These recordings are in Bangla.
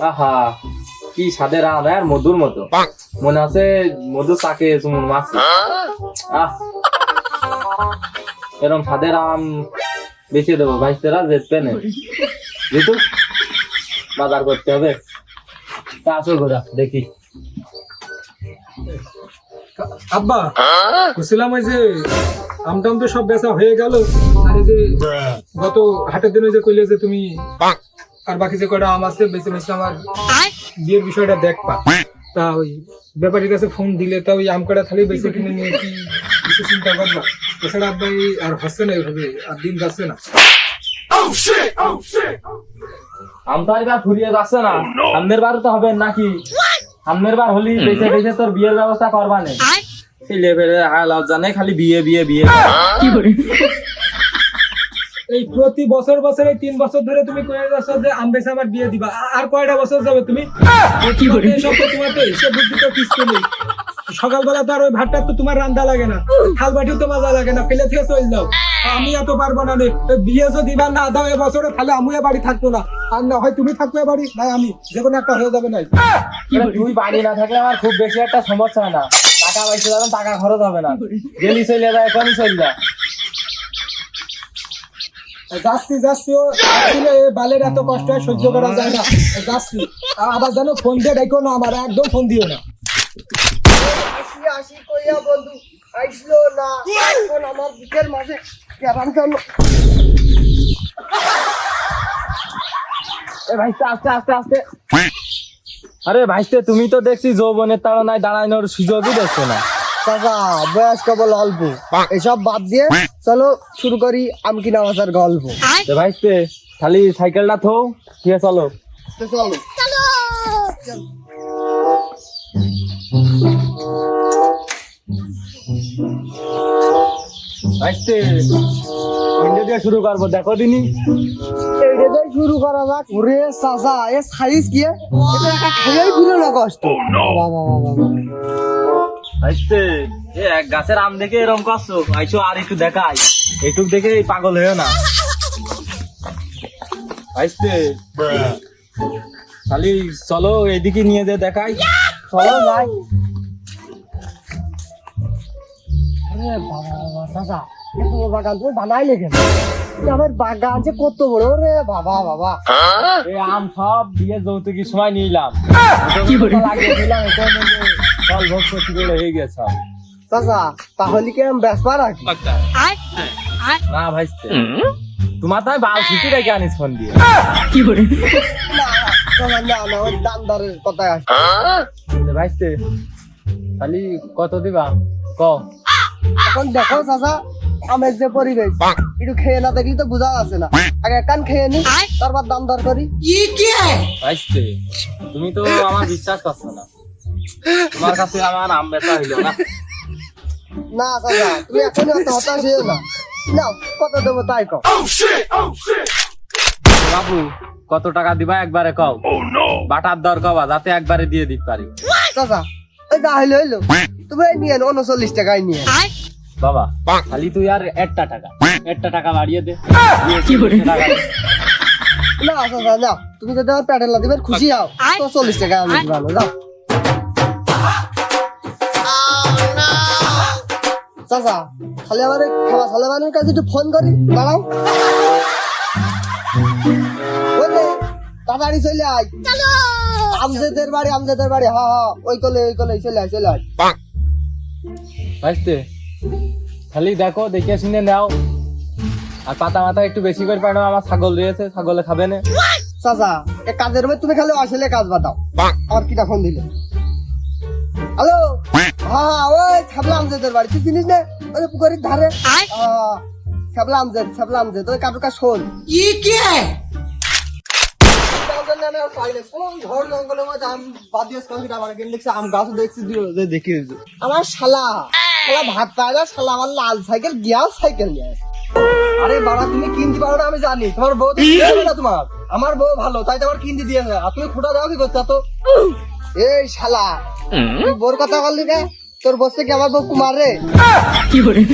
আহা কি স্বাদের আম আর মধুর মতো। মনে আছে মধু চাকে চুমুন মাছ? আহ। এরকম স্বাদের আম বেঁচে দেবো ভাই তেরা যেতে নেই। যেহেতু বাজার করতে হবে। তা আসো ঘোরা দেখি। আব্বা বুঝছিলাম ওই যে আমটাম তো সব বেচা হয়ে গেল। আর এই যে গত হাটের দিনে যে কইলে যে তুমি আর বাকি যে কটা আম আছে বেশি বেশি আমার বিয়ের বিষয়টা দেখবা তা ওই ব্যাপারীর কাছে ফোন দিলে তা ওই আম কটা থালি বেশি কিনে নিয়ে কি কিছু চিন্তা করবা এছাড়া আব্বা এই আর হচ্ছে না এইভাবে আর দিন যাচ্ছে না। আম তো আর ফুরিয়ে যাচ্ছে না। সামনের বার তো হবে নাকি? সামনের বার হলি বেঁচে বেঁচে তোর বিয়ের ব্যবস্থা করবা নেই সেই লেভেলে হ্যাঁ লজ্জা নেই খালি বিয়ে বিয়ে বিয়ে। এই প্রতি বছর বছর এই তিন বছর ধরে তুমি কয়ে যাচ্ছ যে আম বেচে আমার বিয়ে দিবা। আর কয়টা বছর যাবে তুমি? কি করে সব তো তোমার তো বুদ্ধি তো কিছু নেই। সকালবেলা তো আর ওই ভাতটা তো তোমার রান্দা লাগে না। বাটিও তো মজা লাগে না। ফেলে থেকে চল যাও। আমি এত পারব না রে। বিয়ে যদি দিবা না দাও এ বছরে তাহলে আমি এ বাড়ি থাকব না। আর না হয় তুমি থাকবে বাড়ি নাই আমি। যে কোনো একটা হয়ে যাবে নাই। তুই বাড়ি না থাকলে আমার খুব বেশি একটা সমস্যা হয় না। টাকা যাবেন টাকা খরচ হবে না। গেলি চলে যায় এখনই চলে যা। যাচ্ছি যাচ্ছি ও আসলে বালের এত কষ্ট হয় সহ্য করা যায় না। যাচ্ছি। আবার জানো ফোন দিয়ে ডাইকো না আমার একদম ফোন দিও না। আসি আসি কইয়া বন্ধু আইসলো না। এখন আমার বুকের মাঝে কেমন ভাইস্তে আস্তে আস্তে আস্তে। আরে ভাইস্তে তুমি তো দেখছি যৌবনের তাড়নায় দাঁড়ানোর সুযোগই দেখছ না। চাচা বয়স কেবল অল্প। এসব বাদ দিয়ে চলো শুরু করি আম কিনা মাছের গল্প তো ভাইস্তে খালি সাইকেলটা থো ঠিক আছে চলো। তো চলো। ভাইস্তে কোনটা দিয়ে শুরু করব দেখো দিনি। এইটা দিয়ে শুরু করা যাক। ওরে চাচা এ সাইজ কি এটা না কষ্ট। বাবা বাবা বাবা। ভাইস্তে এ এক গাছের আম দেখে এরকম করছ? আইসো আর একটু দেখাই। এইটুক দেখে পাগল হয়েও না। ভাইস্তে খালি চলো এদিকে নিয়ে যে দেখাই। চলো যাই। আরে বাবা বাবা চাচা এত বাগান তুমি বানাইলে কেন? আমার বাগান যে কত বড় রে বাবা বাবা। এই আম সব দিয়ে যৌতুকি সময় নিলাম। লাগিয়ে দিলাম এটা মধ্যে ফল হয়ে গেছে? চাচা তাহলে কি আমি ব্যস্ত রাখি না ভাইস্তে। তোমার তাই বাল ছুটি রেখে আনিস ফোন দিয়ে। না না ওই তো ভাইস্তে খালি কত দিবা? ক? এখন দেখো চাচা আমের যে পরিবেশ একটু খেয়ে না দেখলে তো বোঝা আছে না। আগে কান খেয়ে নি তারপর দাম দর করি ভাইস্তে তুমি তো আমার বিশ্বাস করছ না। তোমার কাছে আমার আম বেচা হইল না। না চাচা তুমি এখনই অত হতাশ হয়েও না। নাও কত দেবো তাই কও। বাবু কত টাকা দিবা একবারে কও। বাটার দর কবা যাতে একবারে দিয়ে দিতে পারি। চাচা ওই যা হইল হইল। তুমি এই নিয়ে উনচল্লিশ টাকায় নিয়ে বাবা খালি তুই আর একটা টাকা। একটা টাকা বাড়িয়ে দে। না চাচা না। তুমি যদি আমার প্যাটেলা দিবে খুশি হও। তো চল্লিশ টাকা আমি দিবানো যাও। চাচা খাওয়া সালেবানের কাছে একটু ফোন করি দাঁড়াও। তাড়াতাড়ি চলে আয়। আমজেদের বাড়ি আমজেদের বাড়ি হা হা ওই কলে ওই কলে চলে আয় চলে আয়। ভাইস্তে খালি দেখো দেখে শুনে নাও। আর পাতা মাথা একটু বেশি করে পানো আমার ছাগল রয়েছে ছাগলে খাবে না। চাচা এক কাজের মধ্যে তুমি খালি আসলে কাজ বাতাও আর কিটা ফোন দিলে। হ্যালো? হ্যাঁ ওই ছাবলা আমজেদের বাড়ি তুই চিনিস না? ওই পুকুরের ধারে। ছাবলা আমজেদ ছাবলা আমজেদ ওই কাটুকা শোন। আমার শালা শালা ভাত পায় না শালা আমার লাল সাইকেল গিয়াও সাইকেল নিয়ে আরে বাবা তুমি কিনতে পারো না আমি জানি। তোমার বউ তো না তোমার? আমার বউ ভালো তাই তোমার কিনতে দিয়েছে আর তুমি খোটা দাও কি করছ এত? এই শালা তুই বোর কথা বললি কে তোর বসে কি আমার বউ কুমার রে?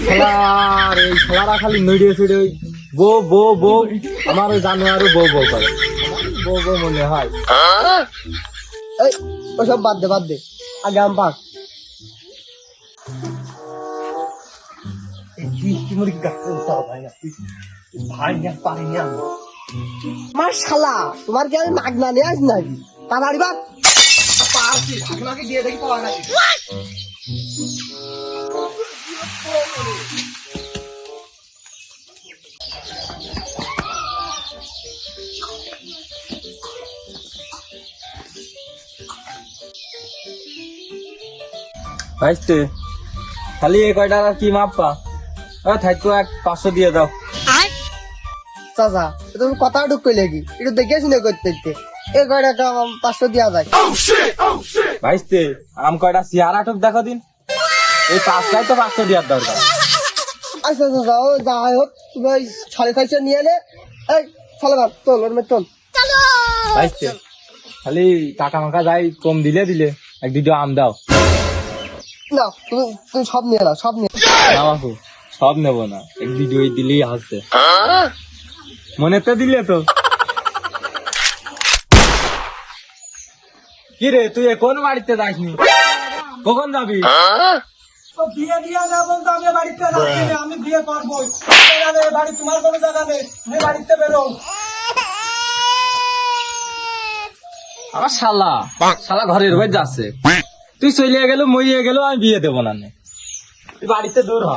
শালার এই শালারা খালি নড়িয়ে ফিরে ওই বো বো বো আমার ওই জানোয়ারও বো বো করে। বউ বউ মনে হয়। এই ওসব বাদ দে বাদ দে। আগে আম পাক। আমার শালা তোমার কি আমি মাগনা নিয়ে আস নাকি? তাড়াতাড়ি বাদ পারছি ঢাকনাকে দিয়ে দেখি পাওয়া নাকি ভাইস্তে খালি এই কয়টা আর কি মাপা ও থাকতো এক পাঁচশো দিয়ে দাও। চাচা তুমি কথা ঢুক কইলে কি? একটু দেখে শুনে করতে এই কয়টা পাঁচশো দেওয়া যায়। ভাইস্তে আম কয়টা? দেখো দিন। এই পাঁচটাই তো পাঁচশো দেওয়ার দরকার। আচ্ছা ও যাই হোক তুমি ওই সাড়ে চারশো নিয়ে নে। এই চলো ভাব তোল ওর মধ্যে তোল। ভাইস্তে খালি টাকা মাকা যাই কম দিলে দিলে। এক দুটো আম দাও। না তুমি তুমি সব নিয়ে নাও সব নিয়ে না বাপু সব নেব না। এক দুটো ওই দিলেই আসছে মনে তো দিলে তো। কি রে তুই কোন বাড়িতে যাসনি? কখন যাবি? বিয়ে দিয়া না বলতো আমি বাড়িতে যাচ্ছি আমি বিয়ে করব বাড়ি তোমার কোনো জায়গা নেই তুমি বাড়িতে বেরো। আমার শালা শালা ঘরের বাইর যাচ্ছে। তুই চলিয়ে গেল মরিয়ে গেল আমি বিয়ে দেবো না নে। তুই বাড়িতে দূর হ।